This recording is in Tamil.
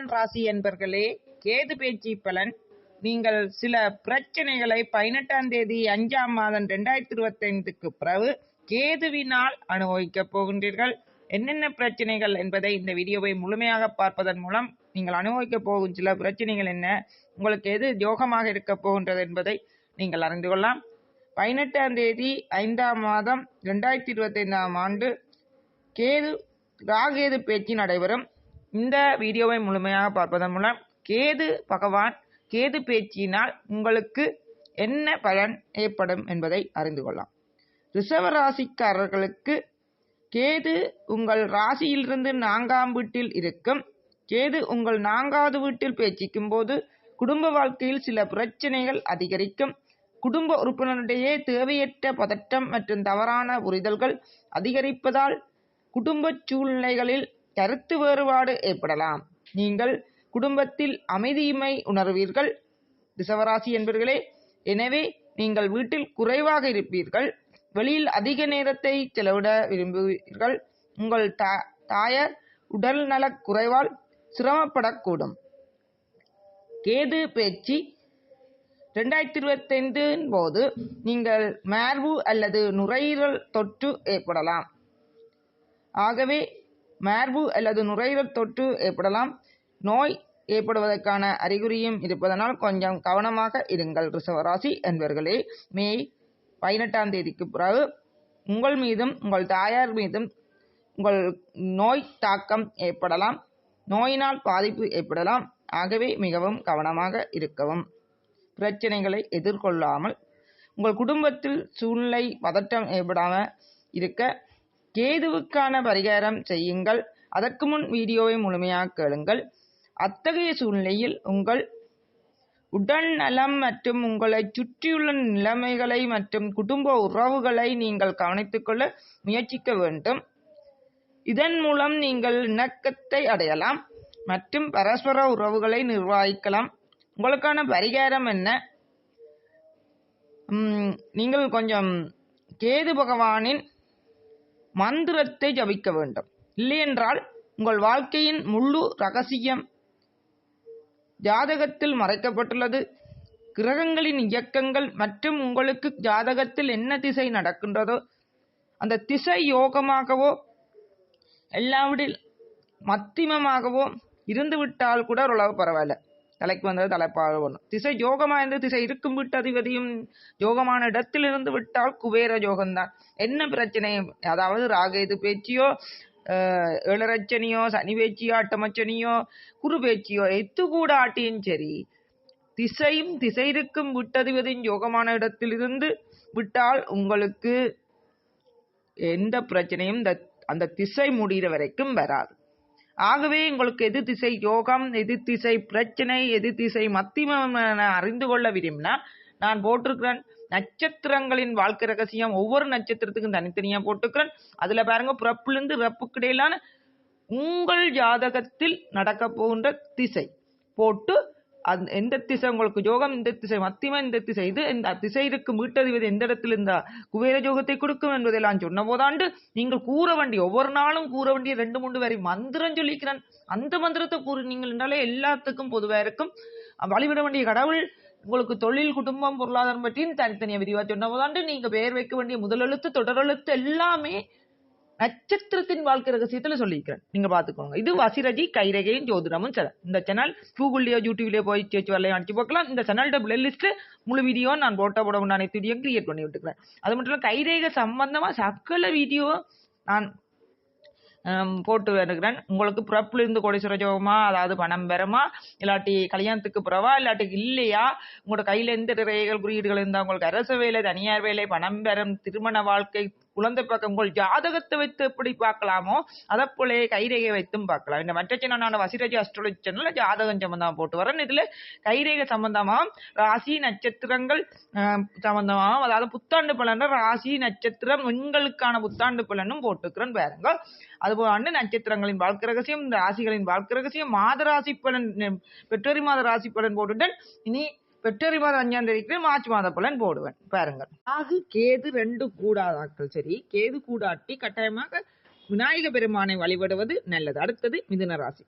மிதுனம் ராசி என்பர்களே கேது பேச்சு பலன். நீங்கள் சில பிரச்சனைகளை பதினெட்டாம் தேதி அஞ்சாம் மாதம் ரெண்டாயிரத்தி இருபத்தி ஐந்துக்கு பிறகு கேதுவினால் அனுபவிக்கப் போகின்றீர்கள். என்னென்ன பிரச்சனைகள் என்பதை இந்த வீடியோவை முழுமையாக பார்ப்பதன் மூலம் நீங்கள் அனுபவிக்கப் போகும் சில பிரச்சனைகள் என்ன உங்களுக்கு எது யோகமாக இருக்கப் போகின்றது என்பதை நீங்கள் அறிந்து கொள்ளலாம். பதினெட்டாம் தேதி ஐந்தாம் மாதம் ரெண்டாயிரத்தி இருபத்தி ஐந்தாம் ஆண்டு கேது ராகேது பேச்சு நடைபெறும். இந்த வீடியோவை முழுமையாக பார்ப்பதன் மூலம் கேது பகவான் கேது பேச்சினால் உங்களுக்கு என்ன பலன் ஏற்படும் என்பதை அறிந்து கொள்ளலாம். ரிஷப ராசிக்காரர்களுக்கு கேது உங்கள் ராசியிலிருந்து நான்காம் வீட்டில் இருக்கும். கேது உங்கள் நான்காவது வீட்டில் பேச்சிக்கும் போது குடும்ப வாழ்க்கையில் சில பிரச்சனைகள் அதிகரிக்கும். குடும்ப உறுப்பினரிடையே தேவையற்ற பதட்டம் மற்றும் தவறான புரிதல்கள் அதிகரிப்பதால் குடும்ப சூழ்நிலைகளில் கருத்து வேறுபாடு ஏற்படலாம். நீங்கள் குடும்பத்தில் அமைதியின்மை உணர்வீர்கள். ரிசவராசி என்பவர்களே எனவே நீங்கள் வீட்டில் குறைவாக இருப்பீர்கள். வெளியில் அதிக நேரத்தை செலவிட விரும்புவீர்கள். உங்கள் தா தாயார் உடல் நலக் குறைவால் சிரமப்படக்கூடும். கேது பேச்சு. ரெண்டாயிரத்தி இருபத்தைந்தின் போது நீங்கள் மார்பு அல்லது நுரையீரல் தொற்று ஏற்படலாம். ஆகவே மார்பு அல்லது நுரையீரல் தொற்று ஏற்படலாம். நோய் ஏற்படுவதற்கான அறிகுறியும் இருப்பதனால் கொஞ்சம் கவனமாக இருங்கள் ரிசவராசி என்பவர்களே மே பதினெட்டாம் தேதிக்கு பிறகு உங்கள் மீதும் உங்கள் தாயார் மீதும் உங்கள் நோய் தாக்கம் ஏற்படலாம். நோயினால் பாதிப்பு ஏற்படலாம். ஆகவே மிகவும் கவனமாக இருக்கவும். பிரச்சனைகளை எதிர்கொள்ளாமல் உங்கள் குடும்பத்தில் சூழ்நிலை பதட்டம் ஏற்படாமல் இருக்க கேதுவுக்கான பரிகாரம் செய்யுங்கள். அதற்கு முன் வீடியோவை முழுமையாக கேளுங்கள். அத்தகைய சூழ்நிலையில் உங்கள் உடல் நலம் மற்றும் உங்களை சுற்றியுள்ள நிலைமைகளை மற்றும் குடும்ப உறவுகளை நீங்கள் கவனித்துக் கொள்ள முயற்சிக்க வேண்டும். இதன் மூலம் நீங்கள் இணக்கத்தை அடையலாம் மற்றும் பரஸ்பர உறவுகளை நிர்வகிக்கலாம். உங்களுக்கான பரிகாரம் என்ன? நீங்கள் கொஞ்சம் கேது பகவானின் மந்திரத்தை ஜபிக்க வேண்டும். இல்லையென்றால் உங்கள் வாழ்க்கையின் முழு ரகசியம் ஜாதகத்தில் மறைக்கப்பட்டுள்ளது. கிரகங்களின் இயக்கங்கள் மற்றும் உங்களுக்கு ஜாதகத்தில் என்ன திசை நடக்கின்றதோ அந்த திசை யோகமாகவோ எல்லாவிடில் மத்தியமமாகவோ இருந்துவிட்டால் கூட ஓரளவு பரவாயில்ல. தலைக்கு வந்தது தலைப்பாக ஒன்று திசை யோகமாக இருந்து திசை இருக்கும் விட்டு அதிபதியும் யோகமான இடத்தில் இருந்து விட்டால் குபேர யோகம்தான். என்ன பிரச்சனை? அதாவது ராகேது பேச்சியோ ஏழரச்சனியோ சனி பேச்சியோ அட்டமச்சனியோ குரு பேச்சியோ எத்து கூட ஆட்டியும் சரி திசையும் திசை இருக்கும் விட்டதிபதியின் யோகமான இடத்திலிருந்து விட்டால் உங்களுக்கு எந்த பிரச்சனையும் அந்த திசை முடிகிற வரைக்கும் வராது. ஆகவே உங்களுக்கு எது திசை யோகம் எது திசை பிரச்சனை எது திசை மத்தியம் அறிந்து கொள்ள விரும்பினா நான் போட்டிருக்கிறேன். நட்சத்திரங்களின் வாழ்க்கை ரகசியம் ஒவ்வொரு நட்சத்திரத்துக்கும் தனித்தனியாக போட்டுக்கிறேன். அதில் பாருங்க பிறப்புலேருந்து ரப்புக்கு இடையிலான உங்கள் ஜாதகத்தில் நடக்க போகின்ற திசை. போட்டு அந்த எந்த திசை உங்களுக்கு யோகம் இந்த திசை மத்தியமா இந்த திசை? இது இந்த திசை இருக்கும் எந்த இடத்துல இந்த குபேர யோகத்தை கொடுக்கும் என்பதெல்லாம் சொன்ன போதாண்டு நீங்கள் கூற வேண்டிய ஒவ்வொரு நாளும் கூற வேண்டிய ரெண்டு மூன்று வரை மந்திரம் சொல்லிக்கிறேன். அந்த மந்திரத்தை கூறு நீங்கள் என்றாலே எல்லாத்துக்கும் பொதுவாக இருக்கும். வழிவிட வேண்டிய கடவுள் உங்களுக்கு தொழில் குடும்பம் பொருளாதாரம் பற்றியும் தனித்தனியாக விரிவாக சொன்ன போதாண்டு நீங்கள் பெயர் வைக்க வேண்டிய முதலெழுத்து தொடரெழுத்து எல்லாமே நட்சத்திரத்தின் வாழ்க்கை ரகசியத்துல சொல்லியிருக்கிறேன். நீங்க பாத்துக்கோங்க இது வசிரஜி கைரகையும் ஜோதிடமும் சேனல் இந்த சேனல் கூகுள்லயோ யூடியூப்லயோ போய் சேச்சு வரலையும் அடிச்சு பார்க்கலாம் இந்த சேனல்ட பிளேலிஸ்ட் முழு வீடியோ நான் போட்டோ போட உண்டான வீடியோ கிரியேட் பண்ணி விட்டுக்கிறேன். அது மட்டும் இல்ல கைரேக சம்பந்தமா சகல வீடியோ நான் போட்டு வருகிறேன். உங்களுக்கு பிறப்புல இருந்து கோடீஸ்வர ஜோகமா அதாவது பணம் பெறமா இல்லாட்டி கல்யாணத்துக்கு பிறவா இல்லாட்டி இல்லையா? உங்களோட கையில எந்த ரேகைகள் குறியீடுகள் இருந்தா உங்களுக்கு அரசு வேலை தனியார் வேலை பணம் பெறும் திருமண வாழ்க்கை குழந்தை பார்க்க உங்கள் ஜாதகத்தை வைத்து எப்படி பார்க்கலாமோ அதை போலே கைரேகை வைத்தும் பார்க்கலாம். இந்த மற்ற சேனலான வசிரஜி அஸ்ட்ரோலஜி சேனல் ஜாதகம் சம்பந்தமா போட்டு வரேன் இதுல கைரேகை சம்பந்தமாக ராசி நட்சத்திரங்கள் சம்பந்தமாக அதாவது புத்தாண்டு பலன் ராசி நட்சத்திரம் எங்களுக்கான புத்தாண்டு பலனும் போட்டுக்கிறேன் பாருங்க. அதுபோல நட்சத்திரங்களின் வாழ்க்கை ரகசியம் ராசிகளின் வாழ்க்கை ரகசியம் மாத ராசி பலன் பெற்றோரி மாத ராசி பலன் போட்டுட்டேன். இனி பெற்றோரி மாதம் அஞ்சாம் தேதிக்கு மார்ச் மாத பலன் போடுவேன். பாருங்கள் ஆகு கேது ரெண்டு கூடாதாக்கள். சரி கேது கூடாட்டி கட்டாயமாக விநாயக பெருமானை வழிபடுவது நல்லது. அடுத்தது மிதுன ராசி